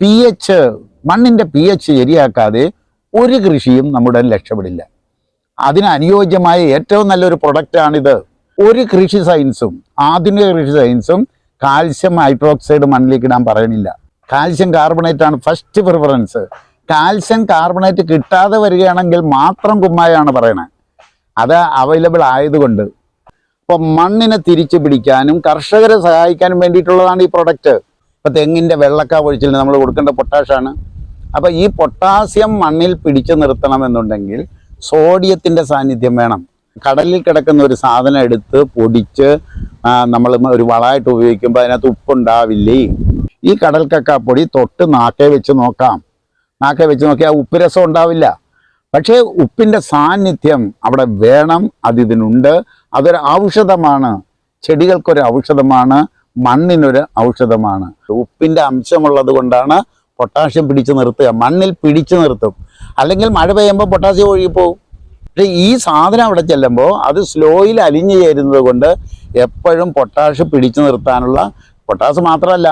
P H മണ്ണിന്റെ P H ശരിയാക്കാതെ ഒരു കൃഷിയും നമ്മുടെ രക്ഷപ്പെടില്ല അതിന് അനുയോജ്യമായ ഏറ്റവും നല്ലൊരു പ്രൊഡക്റ്റാണിത് ഒരു കൃഷി സയൻസും ആധുനിക കൃഷി സയൻസും കാൽസ്യം ഹൈഡ്രോക്സൈഡ് മണ്ണിലേക്ക് ഇടാൻ പറയണില്ല കാൽസ്യം കാർബണേറ്റ് ആണ് ഫസ്റ്റ് പ്രിഫറൻസ് കാൽസ്യം കാർബണേറ്റ് കിട്ടാതെ വരികയാണെങ്കിൽ മാത്രം കുമ്മായാണ് പറയണത് അത് അവൈലബിൾ ആയതുകൊണ്ട്. അപ്പോൾ മണ്ണിനെ തിരിച്ചു പിടിക്കാനും കർഷകരെ സഹായിക്കാനും വേണ്ടിയിട്ടുള്ളതാണ് ഈ പ്രൊഡക്റ്റ് ഇപ്പോൾ തെങ്ങിന്റെ വെള്ളക്ക ഒഴിച്ചിൽ നമ്മൾ കൊടുക്കേണ്ട പൊട്ടാഷാണ് അപ്പോൾ ഈ പൊട്ടാസ്യം മണ്ണിൽ പിടിച്ചു നിർത്തണമെന്നുണ്ടെങ്കിൽ സോഡിയത്തിന്റെ സാന്നിധ്യം വേണം. കടലിൽ കിടക്കുന്ന ഒരു സാധനം എടുത്ത് പൊടിച്ച് നമ്മൾ ഒരു വളമായിട്ട് ഉപയോഗിക്കുമ്പോൾ അതിനകത്ത് ഉപ്പുണ്ടാവില്ലേ? ഈ കടൽ കക്കാപ്പൊടി തൊട്ട് നാക്കെ വെച്ച് നോക്കാം. നാക്കെ വെച്ച് നോക്കിയാൽ ഉപ്പ് രസം ഉണ്ടാവില്ല. പക്ഷേ ഉപ്പിന്റെ സാന്നിധ്യം അവിടെ വേണം അതിതിനുണ്ട്. അതൊരു ഔഷധമാണ്. ചെടികൾക്കൊരു ഔഷധമാണ്. മണ്ണിനൊരു ഔഷധമാണ്. ഉപ്പിന്റെ അംശമുള്ളത് കൊണ്ടാണ് പൊട്ടാഷ്യം പിടിച്ചു നിർത്തുക. മണ്ണിൽ പിടിച്ചു നിർത്തും. അല്ലെങ്കിൽ മഴ പെയ്യുമ്പോൾ പൊട്ടാസ്യം ഒഴുകിപ്പോവും പക്ഷേ ഈ സാധനം അവിടെ ചെല്ലുമ്പോൾ അത് സ്ലോയിൽ അലിഞ്ഞു ചേരുന്നത് കൊണ്ട് എപ്പോഴും പൊട്ടാഷ് പിടിച്ചു നിർത്താനുള്ള പൊട്ടാസ് മാത്രമല്ല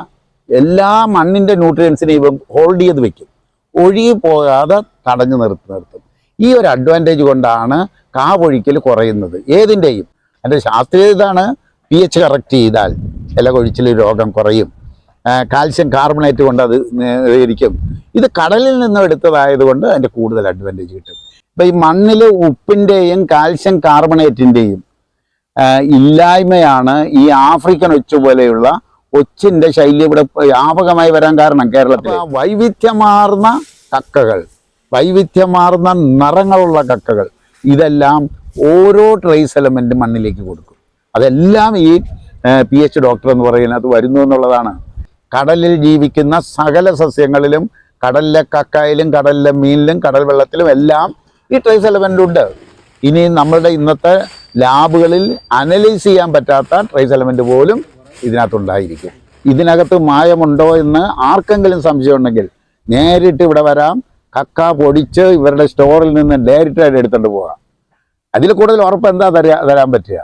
എല്ലാ മണ്ണിന്റെ ന്യൂട്രിയൻസിനെയും ഇവ ഹോൾഡ് ചെയ്ത് വെക്കും. ഒഴുകി പോകാതെ തടഞ്ഞു നിർത്തി നിർത്തും. ഈ ഒരു അഡ്വാന്റേജ് കൊണ്ടാണ് കാവൊഴിക്കൽ കുറയുന്നത്. ഏതിന്റെയും അതിന്റെ ശാസ്ത്രീയ ഇതാണ്. പി എച്ച് കറക്റ്റ് ചെയ്താൽ. ഇല കൊഴിച്ചിൽ രോഗം കുറയും. കാൽസ്യം കാർബണേറ്റ് കൊണ്ട് അത് ഇരിക്കും ഇത് കടലിൽ നിന്നും എടുത്തതായതുകൊണ്ട് അതിന്റെ കൂടുതൽ അഡ്വാന്റേജ് കിട്ടും. ഇപ്പം ഈ മണ്ണിൽ ഉപ്പിന്റെയും കാൽസ്യം കാർബണേറ്റിന്റെയും ഇല്ലായ്മയാണ് ഈ ആഫ്രിക്കൻ ഒച്ചു പോലെയുള്ള ഒച്ചിന്റെ ശൈലി ഇവിടെ വ്യാപകമായി വരാൻ കാരണം കേരളത്തിൽ. വൈവിധ്യമാർന്ന കക്കകൾ വൈവിധ്യമാർന്ന നിറങ്ങളുള്ള കക്കകൾ ഇതെല്ലാം ഓരോ ട്രേസ് എലമെന്റ് മണ്ണിലേക്ക് കൊടുക്കും. അതെല്ലാം ഈ പി എച്ച് ഡോക്ടർ എന്ന് പറയുന്നത് വരുന്നു എന്നുള്ളതാണ്. കടലിൽ ജീവിക്കുന്ന സകല സസ്യങ്ങളിലും കടലിലെ കക്കയിലും കടലിലെ മീനിലും കടൽ വെള്ളത്തിലും എല്ലാം ഈ ട്രേസ് എലമെന്റ് ഉണ്ട്. ഇനി നമ്മളുടെ ഇന്നത്തെ ലാബുകളിൽ അനലൈസ് ചെയ്യാൻ പറ്റാത്ത ട്രേസ് എലമെന്റ് പോലും ഇതിനകത്തുണ്ടായിരിക്കും. ഇതിനകത്ത് മായമുണ്ടോ എന്ന് ആർക്കെങ്കിലും സംശയമുണ്ടെങ്കിൽ നേരിട്ട് ഇവിടെ വരാം. കക്ക പൊടിച്ച് ഇവരുടെ സ്റ്റോറിൽ നിന്ന് ഡയറക്റ്റായിട്ട് എടുത്തുകൊണ്ട് പോകാം. അതിൽ കൂടുതൽ ഉറപ്പ് എന്താ തരാ തരാൻ പറ്റുക?